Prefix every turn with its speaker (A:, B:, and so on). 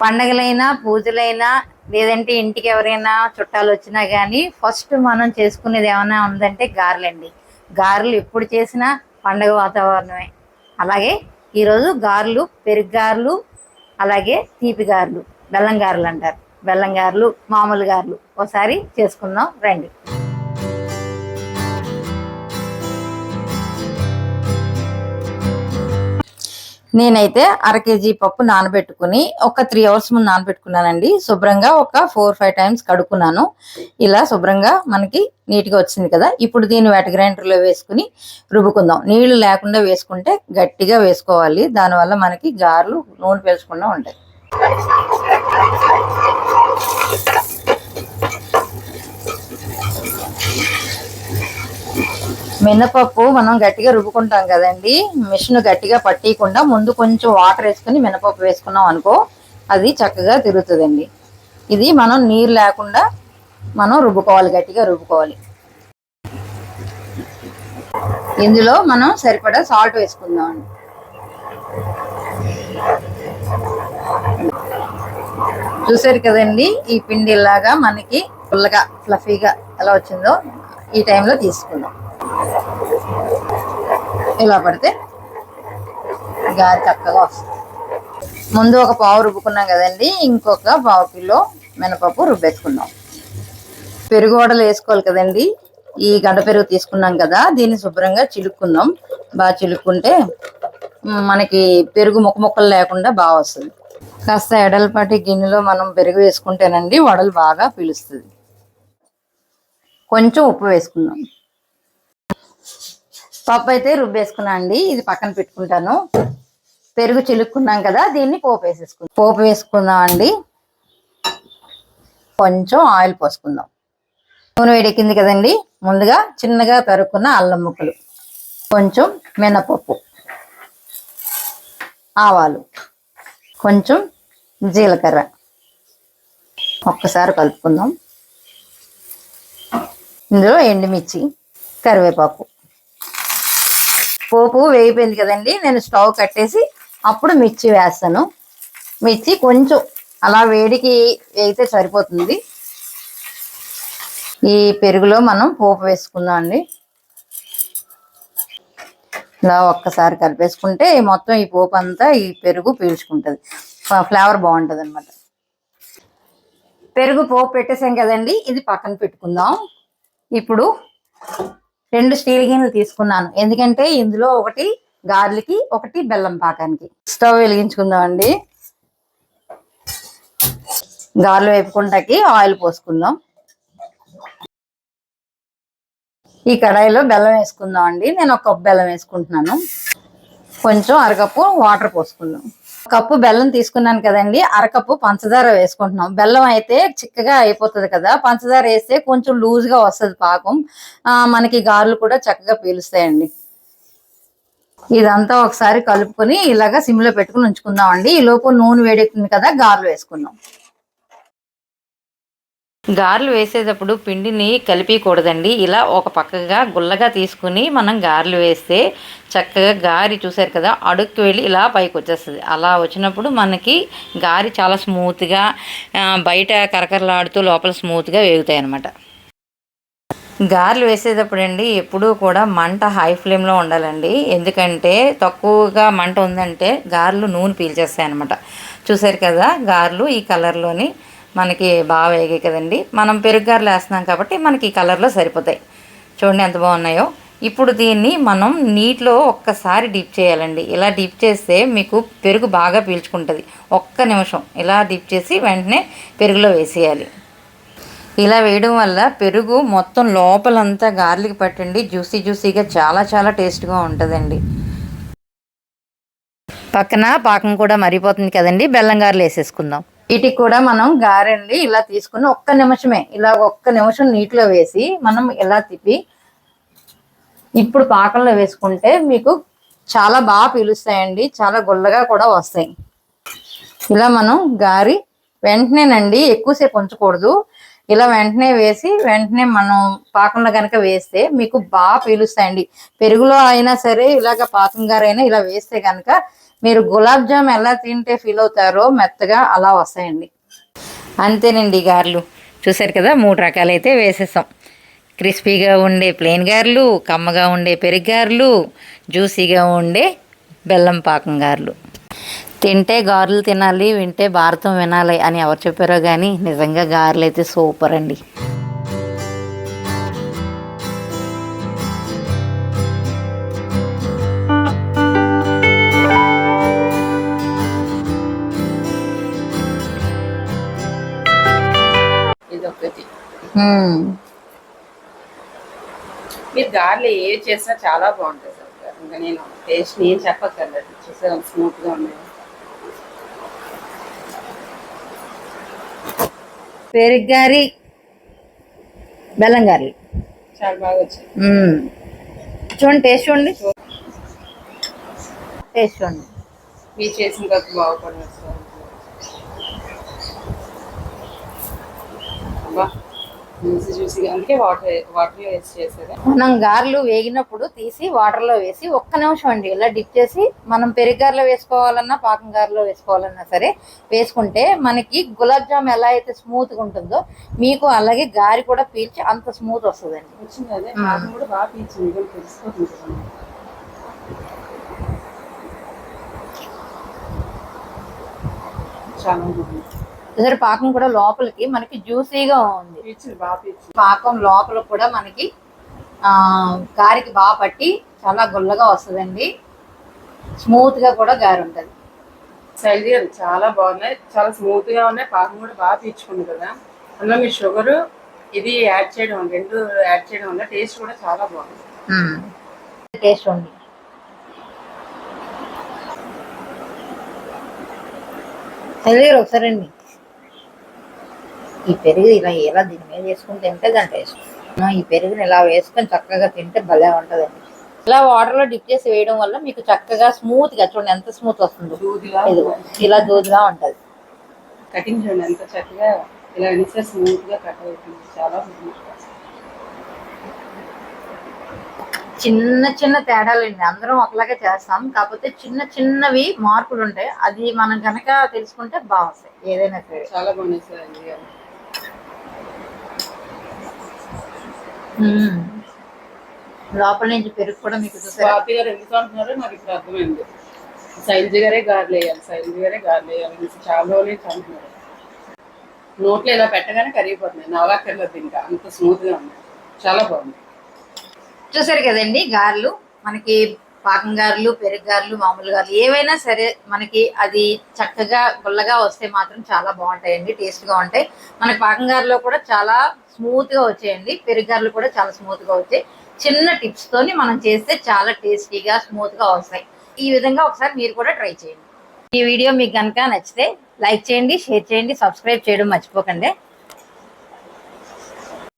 A: పండగలైనా పూజలైనా లేదంటే ఇంటికి ఎవరైనా చుట్టాలు వచ్చినా కానీ ఫస్ట్ మనం చేసుకునేది ఏమైనా ఉందంటే గారెలండి గారెలు ఎప్పుడు చేసినా పండగ వాతావరణమే. అలాగే ఈరోజు గారెలు పెరుగు గారెలు అలాగే తీపి గారెలు బెల్లం గారెలు అంటారు. బెల్లం గారెలు మామూలు గారెలు. ఒకసారి చేసుకుందాం రండి. నేనైతే అర కేజీ పప్పు నానబెట్టుకుని ఒక త్రీ అవర్స్ ముందు నానబెట్టుకున్నానండి. శుభ్రంగా ఒక ఫోర్ ఫైవ్ టైమ్స్ కడుక్కున్నాను. ఇలా శుభ్రంగా మనకి నీట్గా వచ్చింది కదా. ఇప్పుడు దీన్ని వెట గ్రైండర్లో వేసుకుని రుబ్బుకుందాం. నీళ్ళు లేకుండా వేసుకుంటే గట్టిగా వేసుకోవాలి. దానివల్ల మనకి గారెలు నూనె పీల్చకుండా ఉంటాయి. మినపప్పు మనం గట్టిగా రుబ్బుకుంటాం కదండి. మిషన్ గట్టిగా పట్టేయకుండా ముందు కొంచెం వాటర్ వేసుకుని మినపప్పు వేసుకున్నాం అనుకో అది చక్కగా తిరుగుతుందండి. ఇది మనం నీరు లేకుండా మనం రుబ్బుకోవాలి గట్టిగా రుబ్బుకోవాలి. ఇందులో మనం సరిపడా సాల్ట్ వేసుకుందాం. చూసారు కదండి ఈ పిండి ఇలాగా మనకి పుల్లగా ఫ్లఫీగా ఎలా వచ్చిందో ఈ టైంలో తీసుకుందాం. ఇలా పడితే గారి చక్కగా వస్తుంది. ముందు ఒక పావు రుబ్బుకున్నాం కదండి ఇంకొక పావు కిలో మినపప్పు రుబ్బేసుకుందాం పెరుగు వడలు వేసుకోవాలి కదండి ఈ గడ్డ పెరుగు తీసుకున్నాం కదా దీన్ని శుభ్రంగా చిలుక్కుందాం బాగా చిలుక్కుంటే మనకి పెరుగు ముక్క ముక్కలు లేకుండా బాగా వస్తుంది. కాస్త ఎడలపాటి గిన్నెలో మనం పెరుగు వేసుకుంటేనండి వడలు బాగా పీలుస్తుంది. కొంచెం ఉప్పు వేసుకుందాం పప్పు అయితే రుబ్బేసుకున్నా అండి. ఇది పక్కన పెట్టుకుంటాను. పెరుగు చిలుక్కున్నాం కదా దీన్ని పోపు వేసేసుకుందాం. పోపు వేసుకుందాం అండి. కొంచెం ఆయిల్ పోసుకుందాం. నూనె వేడెక్కింది కదండి. ముందుగా చిన్నగా తరుక్కున్న అల్లం ముక్కలు కొంచెం మినపప్పు ఆవాలు కొంచెం జీలకర్ర. ఒక్కసారి కలుపుకుందాం. ఇందులో ఎండుమిర్చి కరివేపాకు. పోపు వేగిపోయింది కదండి నేను స్టవ్ కట్టేసి అప్పుడు మిర్చి వేస్తాను. మిర్చి కొంచెం అలా వేడికి వేగితే సరిపోతుంది. ఈ పెరుగులో మనం పోపు వేసుకుందాం అండి. ఇలా ఒక్కసారి కలిపేసుకుంటే మొత్తం ఈ పోపు అంతా ఈ పెరుగు పీల్చుకుంటుంది. ఫ్లేవర్ బాగుంటుంది అనమాట పెరుగు పోపు పెట్టేసాం కదండి ఇది పక్కన పెట్టుకుందాం. ఇప్పుడు రెండు స్టీల్ గిన్నెలు తీసుకున్నాను. ఎందుకంటే ఇందులో ఒకటి గార్లికి ఒకటి బెల్లం పాకానికి. స్టవ్ వెలిగించుకుందాం అండి గార్లు వేపుకుంటాకి ఆయిల్ పోసుకుందాం. ఈ కడాయిలో బెల్లం వేసుకుందాం అండి నేను ఒక కప్పు బెల్లం వేసుకుంటున్నాను. కొంచెం అరకప్పు వాటర్ పోసుకుందాం. కప్పు బెల్లం తీసుకున్నాను కదండి అరకప్పు పంచదార వేసుకుంటున్నాం. బెల్లం అయితే చిక్కగా అయిపోతుంది కదా పంచదార వేస్తే కొంచెం లూజ్గా వస్తుంది పాకం. మనకి గారెలు కూడా చక్కగా పీలుస్తాయండి. ఇదంతా ఒకసారి కలుపుకొని ఇలాగా సిమ్లో పెట్టుకుని ఉంచుకుందాం అండి ఈ లోపు నూనె వేడెక్కింది కదా గారెలు వేసుకుందాం. గారెలు వేసేటప్పుడు పిండిని కలిపికూడదండి ఇలా ఒక పక్కగా గుల్లగా తీసుకుని మనం గారెలు వేస్తే చక్కగా గారి చూసారు కదా అడుక్కి వెళ్ళి ఇలా పైకి వచ్చేస్తుంది. అలా వచ్చినప్పుడు మనకి గారి చాలా స్మూత్గా బయట కరకరలాడుతూ లోపల స్మూత్గా వేగుతాయి అన్నమాట గారెలు వేసేటప్పుడు అండి ఎప్పుడూ కూడా మంట హై ఫ్లేమ్లో ఉండాలండి. ఎందుకంటే తక్కువగా మంట ఉందంటే గారెలు నూనె పీల్చేస్తాయి అనమాట చూసారు కదా గారెలు ఈ కలర్లోని మనకి బాగా వేగాయి కదండి. మనం పెరుగు గారెలు వేస్తున్నాం కాబట్టి మనకి ఈ కలర్లో సరిపోతాయి. చూడండి ఎంత బాగున్నాయో. ఇప్పుడు దీన్ని మనం నీటిలో ఒక్కసారి డిప్ చేయాలండి. ఇలా డిప్ చేస్తే మీకు పెరుగు బాగా పీల్చుకుంటుంది. ఒక్క నిమిషం ఇలా డిప్ చేసి వెంటనే పెరుగులో వేసేయాలి. ఇలా వేయడం వల్ల పెరుగు మొత్తం లోపలంతా గార్లిక్ పట్టండి. జ్యూసీ జ్యూసీగా చాలా చాలా టేస్ట్గా ఉంటుందండి. పక్కన పాకం కూడా మరిపోతుంది కదండి. బెల్లం గారెలు వేసేసుకుందాం. వీటికి కూడా మనం గారెండి ఇలా తీసుకుని ఒక్క నిమిషమే ఇలా ఒక్క నిమిషం నీటిలో వేసి మనం ఇలా తిప్పి ఇప్పుడు పాకంలో వేసుకుంటే మీకు చాలా బాగా పీలుస్తాయండి చాలా గుల్లగా కూడా వస్తాయి. ఇలా మనం గారి వెంటనేనండి ఎక్కువసేపు ఉంచకూడదు. ఇలా వెంటనే వేసి వెంటనే మనం పాకంలో కనుక వేస్తే మీకు బాగా పీలుస్తాయండి. పెరుగులో అయినా సరే ఇలాగ పాకం గారైనా ఇలా వేస్తే కనుక మీరు గులాబ్ జామ్ ఎలా తింటే ఫీల్ అవుతారో మెత్తగా అలా వస్తాయండి. అంతేనండి గారెలు. చూసారు కదా మూడు రకాలైతే వేసేసాం. క్రిస్పీగా ఉండే ప్లెయిన్ గారెలు కమ్మగా ఉండే పెరుగు గారెలు జ్యూసీగా ఉండే బెల్లం పాకం గారెలు. తింటే గారెలు తినాలి వింటే భారతం వినాలి అని ఎవరు చెప్పారో కానీ నిజంగా గారెలు అయితే సూపర్ అండి.
B: మీరు గార్లు ఏ చేసినా చాలా బాగుంటుంది సార్. ఇంకా నేను టేస్ట్ ఏం చెప్పక్కర్లేదు. చూసారా స్మూత్గా ఉన్నాయి
A: పెరుగు గారి బెల్లం గారెలు
B: చాలా బాగా వచ్చింది.
A: చూడండి టేస్ట్ చూడండి. టేస్ట్ చూడండి.
B: మీరు చేసిన తర్వాత బాగుపడలేదు అందుకే వాటర్ వాటర్లో వేసి చేసేదా.
A: మనం గారెలు వేగినప్పుడు తీసి వాటర్లో వేసి ఒక్క నిమిషం అండి ఇలా డిప్ చేసి మనం పెరుగారులో వేసుకోవాలన్నా పాకం గారెలో వేసుకోవాలన్నా సరే వేసుకుంటే మనకి గులాబ్ జామ్ ఎలా అయితే స్మూత్గా ఉంటుందో మీకు అలాగే గారి కూడా పీల్చి అంత స్మూత్ వస్తుందండి.
B: వచ్చింది అదే. పాపం కూడా బాగా పీల్చింది. కూడా తెలిసిపోతుంది కదా. చాలా బాగుంది.
A: సరే పాకం కూడా లోపలికి మనకి జ్యూసీగా ఉంది. పాకం లోపల కూడా మనకి ఆ, గారికి బాగా పట్టి చాలా గుల్లగా వస్తుందండి. స్మూత్గా కూడా గారి ఉంటుంది
B: శైలి అది చాలా బాగున్నాయి. చాలా స్మూత్గా ఉన్నాయి. పాకం కూడా బాగా పీల్చుకుంది కదా. అందులో మీ షుగర్ ఇది యాడ్ చేయడం రెండు యాడ్ చేయడం వల్ల టేస్ట్ కూడా చాలా బాగుంది.
A: టేస్ట్ ఉంది. చదివారు ఒకసారి అండి ఈ పెరుగు ఇలా ఇలా దీని మీద వేసుకుని తింటే దాని టేస్ట్. ఈ పెరుగుని ఇలా వేసుకొని చక్కగా తింటే భలే ఉంటుందండి. ఇలా వాటర్లో డిప్ చేసి వేయడం వల్ల మీకు చక్కగా స్మూత్గా చూడండి ఎంత స్మూత్ వస్తుందో. ఇలా దూదిలా ఉంటుంది.
B: కటింగ్ చూడండి ఎంత చక్కగా ఇలా గా కట్ అవుతుంది. చాలా
A: చిన్న చిన్న తేడాలండి. అందరం ఒకలాగే చేస్తాం. కాకపోతే చిన్న చిన్నవి మార్పులు ఉంటాయి. అది మనం కనుక తెలుసుకుంటే బాగుంటాయి. ఏదైనా సరే.
B: చాలా సార్ ఇది
A: మ్మ్. లోపల నుంచి పెరుగు కూడా మీకు
B: స్వాతి గారు ఎందుకు అంటున్నారో నాకు ఇప్పుడు అర్థమైంది. శైలజ గారే గారెలు వేయాలి శైలజ గారే గారెలు వేయాలి చాలా రోజులు అంటున్నారు. నోట్లో ఇలా పెట్టగానే కరిగిపోతున్నాయి. నవలాక్కర్లేదు ఇంకా అంత స్మూత్గా ఉన్నాయి చాలా బాగుంది.
A: చూసారు కదండి గారెలు? మనకి పాకం గారెలు పెరుగు గారెలు మామూలు గారెలు ఏవైనా సరే మనకి అది చక్కగా గుల్లగా వస్తే మాత్రం చాలా బాగుంటాయండి టేస్ట్గా ఉంటాయి. మనకి పాకం గారెలో కూడా చాలా స్మూత్గా వచ్చాయండి. పెరుగర్లు కూడా చాలా స్మూత్గా వచ్చాయి. చిన్న టిప్స్తోని మనం చేస్తే చాలా టేస్టీగా స్మూత్గా వస్తాయి. ఈ విధంగా ఒకసారి మీరు కూడా ట్రై చేయండి. ఈ వీడియో మీకు కనుక నచ్చితే లైక్ చేయండి షేర్ చేయండి సబ్స్క్రైబ్ చేయడం మర్చిపోకండి.